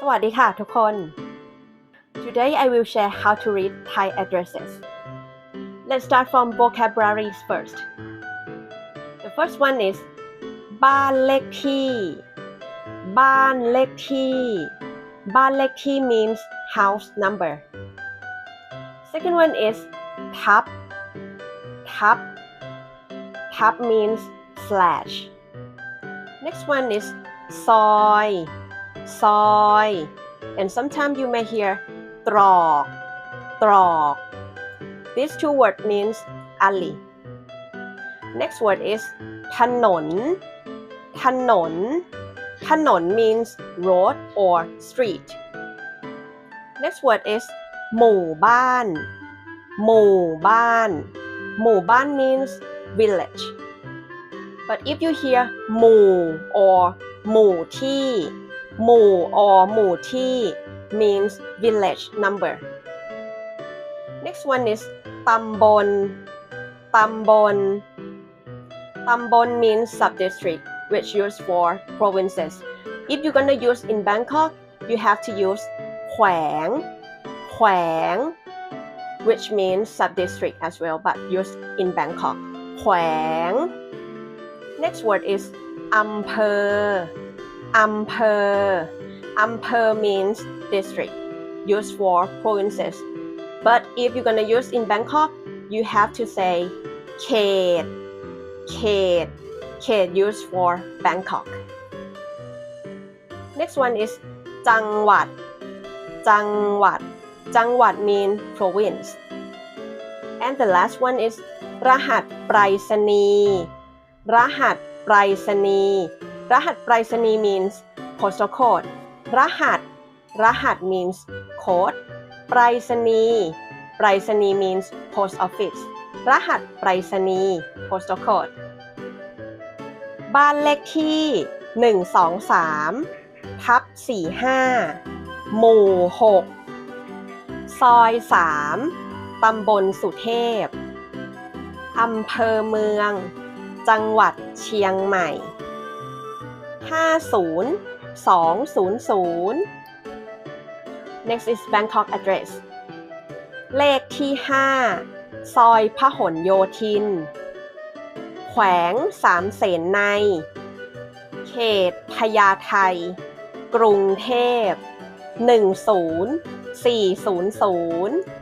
สวัสดีค่ะทุกคน Today I will share how to read Thai addresses. Let's start from vocabularies first. The first one is บ้านเลขที่ บ้านเลขที่ บ้านเลขที่ means house number. Second one is ทับ ทับ ทับ means slash. Next one is ซอย ซอย and sometimes you may hear ตรอก ตรอก These two words means alley. Next word is ถนน ถนน ถนน means road or street. Next word is หมู่บ้าน หมู่บ้าน หมู่บ้าน means village. But if you hear หมู่ or หมู่ที่ หมู่ or หมู่ที่ means village number. Next one is ตำบล ตำบล ตำบล means sub-district which used for provinces. If you're gonna use in Bangkok, you have to use แขวง แขวง which means sub-district as well but used in Bangkok. แขวง Next word is อำเภอ อำเภอ อำเภอ means district used for provinces. But if you're gonna use in Bangkok, you have to say เขต เขต เขต used for Bangkok. Next one is จังหวัด จังหวัด จังหวัด mean province. And the last one is รหัสไปรษณีย์ รหัสไปรษณีย์ รหัสไปรษณีย์ means postal code รหัส รหัส means code ไปรษณีย์ไปรษณีย์ means post office รหัสไปรษณีย์ postal code บ้านเลขที่ 123 ทับ 45 หมู่ 6 ซอย 3 ตำบลสุเทพ อำเภอเมือง จังหวัดเชียงใหม่ 50200 Next is Bangkok address เลขที่ 5 ซอยพหลโยธิน แขวงสามเสนใน เขตพญาไทกรุงเทพ 10400